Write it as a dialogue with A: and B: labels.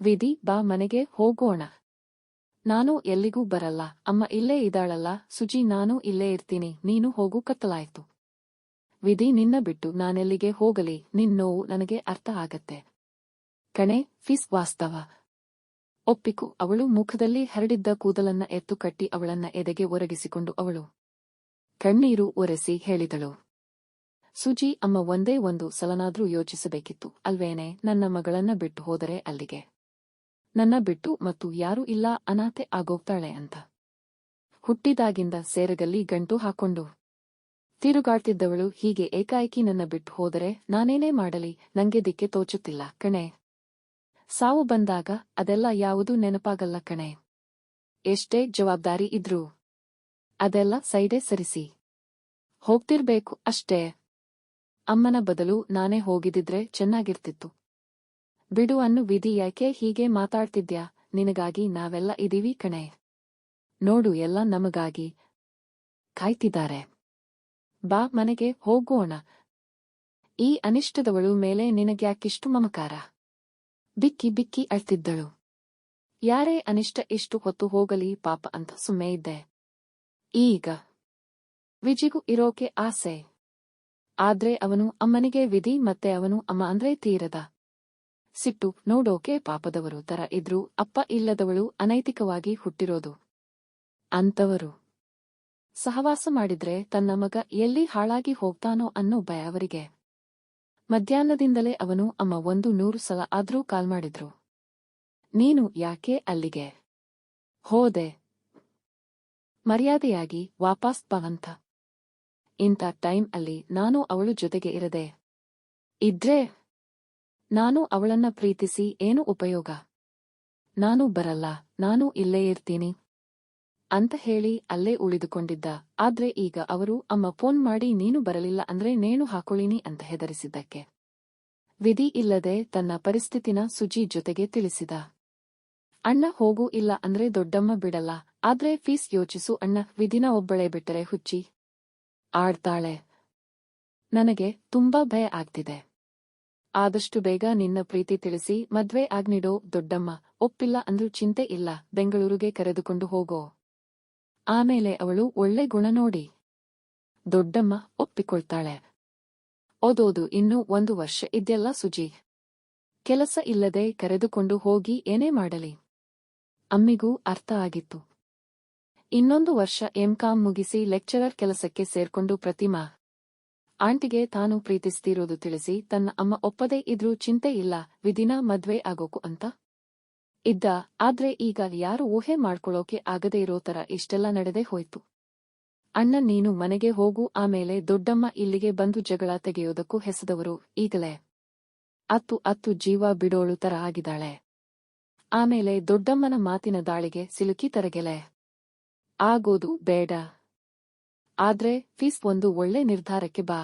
A: ವಿಧಿ, ಬಾ ಮನೆಗೆ ಹೋಗೋಣ. ನಾನು ಎಲ್ಲಿಗೂ ಬರಲ್ಲ. ಅಮ್ಮ ಇಲ್ಲೇ ಇದ್ದಾಳಲ್ಲ. ಸುಜಿ, ನಾನು ಇಲ್ಲೇ ಇರ್ತೀನಿ. ನೀನು ಹೋಗು, ಕತ್ತಲಾಯ್ತು. ವಿಧಿ, ನಿನ್ನ ಬಿಟ್ಟು ನಾನೆಲ್ಲಿಗೆ ಹೋಗಲಿ? ನಿನ್ ನೋವು ನನಗೆ ಅರ್ಥ ಆಗತ್ತೆ. ಕಣೆ, ಫಿಸ್ ವಾಸ್ತವ. ಒಪ್ಪಿಕು, ಅವಳು ಮುಖದಲ್ಲಿ ಹರಡಿದ್ದ ಕೂದಲನ್ನ ಎತ್ತು ಕಟ್ಟಿ ಅವಳನ್ನ ಎದೆಗೆ ಒರಗಿಸಿಕೊಂಡು ಅವಳು. ಕಣ್ಣೀರು ಒರೆಸಿ ಹೇಳಿದಳು. ಸುಜಿ, ಅಮ್ಮ ಒಂದೇ ಒಂದು ಸಲನಾದ್ರೂ ಯೋಚಿಸಬೇಕಿತ್ತು. ಅಲ್ವೇನೆ, ನನ್ನ ಮಗಳನ್ನ ಬಿಟ್ಟು ಹೋದರೆ ಅಲ್ಲಿಗೆ. ನನ್ನ ಬಿಟ್ಟು ಮತ್ತು ಯಾರೂ ಇಲ್ಲ, ಅನಾಥೆ ಆಗೋಗ್ತಾಳೆ ಅಂತ. ಹುಟ್ಟಿದಾಗಿಂದ ಸೇರಗಲ್ಲಿ ಗಂಟು ಹಾಕೊಂಡು. ತಿರುಗಾಡ್ತಿದ್ದವಳು ಹೀಗೆ ಏಕಾಏಕಿ ನನ್ನ ಬಿಟ್ಟು ಹೋದರೆ ನಾನೇನೇ ಮಾಡಲಿ, ನಂಗೆ ದಿಕ್ಕೆ ತೋಚುತ್ತಿಲ್ಲ ಕಣೆ. ಸಾವು ಬಂದಾಗ ಅದೆಲ್ಲ ಯಾವುದೂ ನೆನಪಾಗಲ್ಲ ಕಣೆ. ಎಷ್ಟೇ ಜವಾಬ್ದಾರಿ ಇದ್ರೂ. ಅದೆಲ್ಲ ಸೈಡೆ ಸರಿಸಿ. ಹೋಗ್ತಿರ್ಬೇಕು ಅಷ್ಟೇ. ಅಮ್ಮನ ಬದಲು ನಾನೇ ಹೋಗಿದಿದ್ರೆ ಚೆನ್ನಾಗಿರ್ತಿತ್ತು. ಬಿಡು ಅನ್ನು ವಿಧಿ ಯಾಕೆ ಹೀಗೆ ಮಾತಾಡ್ತಿದ್ಯಾ? ನಿನಗಾಗಿ ನಾವೆಲ್ಲ ಇದೀವಿ ಕಣೆ. ನೋಡು ಎಲ್ಲ ನಮಗಾಗಿ ಕಾಯ್ತಿದ್ದಾರೆ. ಬಾ ಮನೆಗೆ ಹೋಗೋಣ. ಈ ಅನಿಷ್ಟದವಳು ಮೇಲೆ ನಿನಗ್ಯಾಕಿಷ್ಟು ಮಮಕಾರ. ಬಿಕ್ಕಿ ಬಿಕ್ಕಿ ಅಳ್ತಿದ್ದಳು. ಯಾರೇ ಅನಿಷ್ಟ ಇಷ್ಟು ಹೊತ್ತು ಹೋಗಲಿ ಪಾಪ ಅಂತ ಸುಮ್ಮೆ ಇದ್ದೆ. ಈಗ ವಿಜಿಗೂ ಇರೋಕೆ ಆಸೆ. ಆದ್ರೆ ಅವನು ಅಮ್ಮನಿಗೆ ವಿಧಿ ಮತ್ತೆ ಅವನು ಅಮ್ಮ ಅಂದ್ರೆ ತೀರದ. ಸಿಟ್ಟು ನೋಡೋಕೆ ಪಾಪದವರು ತರ ಇದ್ರೂ ಅಪ್ಪ ಇಲ್ಲದವಳು ಅನೈತಿಕವಾಗಿ ಹುಟ್ಟಿರೋದು. ಅಂತವರು ಸಹವಾಸ ಮಾಡಿದ್ರೆ ತನ್ನ ಮಗ ಎಲ್ಲಿ ಹಾಳಾಗಿ ಹೋಗ್ತಾನೋ ಅನ್ನೋ ಭಯ ಅವರಿಗೆ. ಮಧ್ಯಾಹ್ನದಿಂದಲೇ ಅವನು ಅಮ್ಮ ಒಂದು ನೂರು ಸಲ ಆದ್ರೂ ಕಾಲ್ ಮಾಡಿದ್ರು. ನೀನು ಯಾಕೆ ಅಲ್ಲಿಗೆ? ಹೋದೆ. ಮರ್ಯಾದೆಯಾಗಿ ವಾಪಸ್ ಬವಂತ ಇಂಥ ಟೈಮ್ ಅಲ್ಲಿ ನಾನು ಅವಳು ಜೊತೆಗೆ ಇರದೆ. ಇದ್ರೆ ನಾನು ಅವಳನ್ನ ಪ್ರೀತಿಸಿ ಏನು ಉಪಯೋಗ? ನಾನು ಬರಲ್ಲ, ನಾನು ಇಲ್ಲೇ ಇರ್ತೀನಿ. ಅಂತ ಹೇಳಿ ಅಲ್ಲೇ ಉಳಿದುಕೊಂಡಿದ್ದ. ಆದ್ರೆ ಈಗ ಅವರು, ಅಮ್ಮ ಫೋನ್ ಮಾಡಿ ನೀನು ಬರಲಿಲ್ಲ ಅಂದ್ರೆ ನೇಣು ಹಾಕೊಳ್ಳಿನಿ ಅಂತ ಹೆದರಿಸಿದ್ದಕ್ಕೆ. ವಿಧಿ ಇಲ್ಲದೆ ತನ್ನ ಪರಿಸ್ಥಿತಿನ ಸುಜಿ ಜೊತೆಗೆ ತಿಳಿಸಿದ. ಅಣ್ಣ ಹೋಗು ಇಲ್ಲ ಅಂದ್ರೆ ದೊಡ್ಡಮ್ಮ ಬಿಡಲ್ಲ. ಆದ್ರೆ ಫೀಸ್ ಯೋಚಿಸು ಅಣ್ಣ, ವಿಧಿನ ಒಬ್ಬಳೆ ಬಿಟ್ಟರೆ ಹುಚ್ಚಿ. ಆಡ್ತಾಳೆ. ನನಗೆ ತುಂಬಾ ಭಯ ಆಗ್ತಿದೆ. ಆದಷ್ಟು ಬೇಗ ನಿನ್ನ ಪ್ರೀತಿ ತಿಳಿಸಿ, ಮದ್ವೆ ಆಗ್ನಿಡೋ ದೊಡ್ಡಮ್ಮ, ಒಪ್ಪಿಲ್ಲ ಅಂದ್ರೂ ಚಿಂತೆ ಇಲ್ಲ, ಬೆಂಗಳೂರಿಗೆ ಕರೆದುಕೊಂಡು ಹೋಗೋ. ಆಮೇಲೆ ಅವಳು ಒಳ್ಳೆ ಗುಣ ನೋಡಿ. ದೊಡ್ಡಮ್ಮ ಒಪ್ಪಿಕೊಳ್ತಾಳೆ. ಓದೋದು ಇನ್ನೂ ಒಂದು ವರ್ಷ ಇದೆಯಲ್ಲ ಸುಜಿ? ಕೆಲಸ ಇಲ್ಲದೆ ಕರೆದುಕೊಂಡು ಹೋಗಿ ಏನೇ ಮಾಡಲಿ? ಅಮ್ಮಿಗೂ ಅರ್ಥ ಆಗಿತ್ತು. ಇನ್ನೊಂದು ವರ್ಷ ಎಂಕಾಂ ಮುಗಿಸಿ ಲೆಕ್ಚರರ್ ಕೆಲಸಕ್ಕೆ ಸೇರ್ಕೊಂಡು ಪ್ರತಿಮಾ ಆಂಟಿಗೆ ತಾನು ಪ್ರೀತಿಸ್ತಿರೋದು ತಿಳಿಸಿ ತನ್ನ ಅಮ್ಮ ಒಪ್ಪದೇ ಇದ್ರೂ ಚಿಂತೆ ಇಲ್ಲ ವಿದಿನ ಮದ್ವೆ ಆಗೋಕು ಅಂತ? ಇದ್ದ, ಆದ್ರೆ ಈಗ ಯಾರು ಊಹೆ ಮಾಡ್ಕೊಳ್ಳೋಕೆ ಆಗದೇ ಇರೋ ತರ ಇಷ್ಟೆಲ್ಲ ನಡೆದೇ ಹೋಯ್ತು. ಅಣ್ಣ, ನೀನು ಮನೆಗೆ ಹೋಗು, ಆಮೇಲೆ ದೊಡ್ಡಮ್ಮ ಇಲ್ಲಿಗೆ ಬಂದು ಜಗಳ ತೆಗೆಯೋದಕ್ಕೂ ಹೆಸದವರು ಈಗಲೇ. ಅತ್ತು ಅತ್ತು ಜೀವ ಬಿಡೋಳು ತರ ಆಗಿದ್ದಾಳೆ. ಆಮೇಲೆ ದೊಡ್ಡಮ್ಮನ ಮಾತಿನ ದಾಳಿಗೆ ಸಿಲುಕಿ ತರಗೆಲೆ. ಆಗೋದು ಬೇಡ. ಆದ್ರೆ ಫೀಸ್ ಒಂದು ಒಳ್ಳೆ ನಿರ್ಧಾರಕ್ಕೆ ಬಾ.